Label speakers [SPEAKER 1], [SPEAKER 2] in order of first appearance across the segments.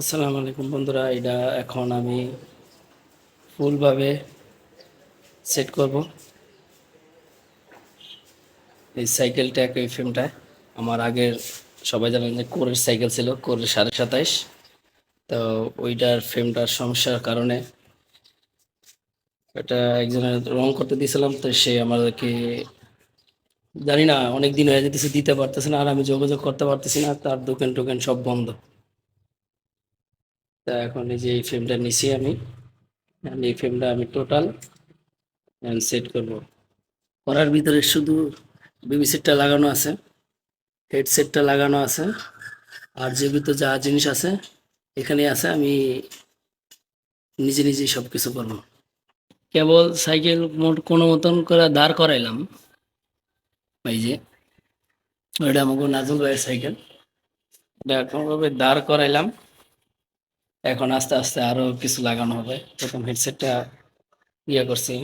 [SPEAKER 1] আসসালামু আলাইকুম বন্ধুরা, এটা এখন আমি ফুলভাবে সেট করব। এই সাইকেলটা এই ফ্রেমটা আমার আগের সবাই জানেন যে কোরের সাইকেল ছিল, কোরের সাড়ে সাতাইশ। তো ওইটার ফ্রেমটার সমস্যার কারণে এটা একজনের রং করতে দিয়েছিলাম, তো সে আমাদেরকে জানি না, অনেক দিন হয়ে যেতেছে, দিতে পারতেছে না, আর আমি যোগাযোগ করতে পারতেছি না, তার দোকান টোকান সব বন্ধ। এখন এই যে এই ফ্রেমটা নিছি আমি। এখন এই ফ্রেমটা আমি টোটাল সেট করব। করার ভিতরে শুধু বেবি সেটটা লাগানো আছে হেডসেটটা লাগানো আছে, আর যে ভিতরে যা জিনিস আছে, এখানে আছে আমি নিজে নিজেই সব কিছু করব। কেবল সাইকেল মোট কোনো মতন করে দাঁড় করাইলাম। এই যে, ওইটা আমাকে নাজুল ভাইয়ের সাইকেল এটা কোনোভাবে দাঁড় করাইলাম। এখন আস্তে আস্তে আরও কিছু লাগানো হবে। প্রথম হেডসেটটা ইয়ে করছি।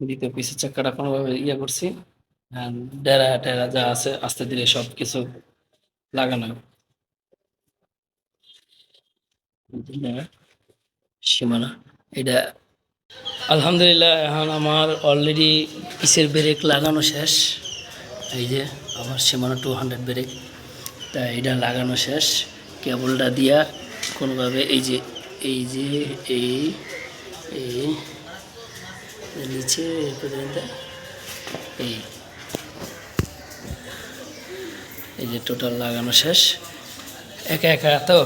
[SPEAKER 1] দ্বিতীয় পিসের চাকাটা কোনোভাবে ইয়ে করছি। ডেরা টেরা যা আছে, আস্তে ধীরে সব কিছু লাগানো। সীমানা। এটা আলহামদুলিল্লাহ, এখন আমার অলরেডি পিসের ব্রেক লাগানো শেষ। এই যে, আমার সীমানা টু হান্ড্রেড ব্রেক তা এটা লাগানো শেষ। কেবলটা দিয়া কোনোভাবে এই যে এই যে, এই এই নিচে পর্যন্ত, এই। এই যে টোটাল লাগানো শেষ। একা একা তো?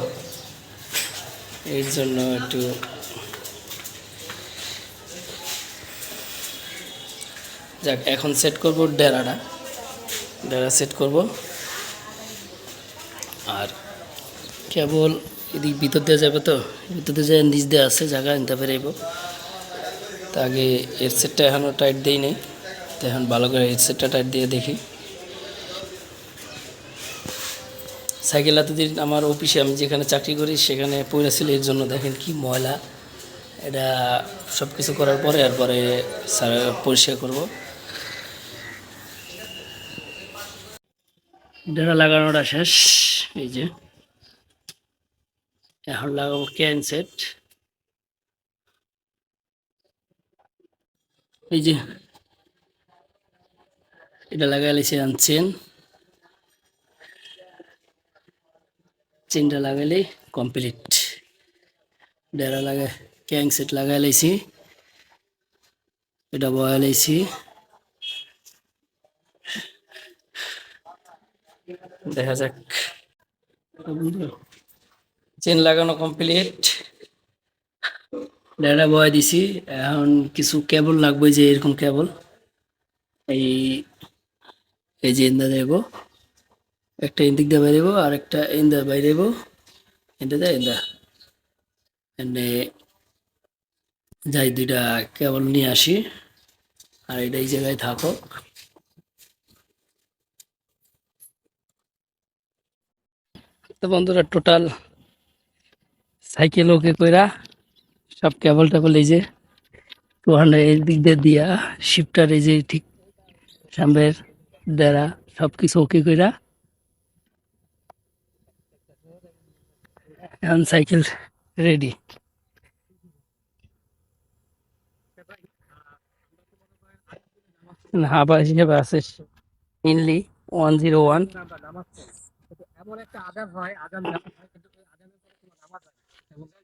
[SPEAKER 1] এর জন্য একটু যাক, এখন সেট করব ডেরাটা। ডেরা সেট করব। আর কেবল এদিক ভিতর দিয়ে যাবে তো? ভিতর দিয়ে যায়, নিচ দিয়ে আছে জায়গা নিতে পেরেব তা আগে এর সেটটা এখনও টাইট দিই নেই। তো এখন ভালো করে এর সেটটা টাইট দিয়ে দেখি। সাইকেল এতদিন আমার অফিসে আমি যেখানে চাকরি করি, সেখানে পড়ে ছিল এর জন্য দেখেন কি ময়লা। এটা সব কিছু করার পরে এরপরে স্যার পরিষ্কার করব। ডেরা লাগানোটা শেষ, এই যে। এখন লাগাবো ক্যান সেট এই যে, এটা লাগাইলেছি চেন চেনটা লাগাইলেই কমপ্লিট ডেরা লাগাই ক্যাং সেট লাগাই লাইছি এটা বয়া লাইছি দেখা যাক। চেন লাগানো কমপ্লিট ডেরা বয় দিছি। এখন কিছু কেবল লাগবে যে এরকম কেবল এই এই যে ইন্দা দেব। একটা ইন্দিক দিয়ে বাইরেব আর একটা ইন্দা বাইরেব। ইন্দা দেয় ইন্দা এনে যাই দুইটা কেবল নিয়ে আসি। আর এটা এই জায়গায় থাকো তো বন্ধুরা টোটাল সাইকেল ওকে কইরা সব কেবল টেবল এই যে টু হান্ড্রেড এই দিক দিয়ে দিয়া শিফটার এই যে ঠিক সামনের দেরা সব কিছু ওকে কইরা এখন সাইকেল রেডি হাবা হিসেবে আছে ইনলি ওয়ান জিরো ওয়ান
[SPEAKER 2] এমন একটা আদার হয় আদার segunda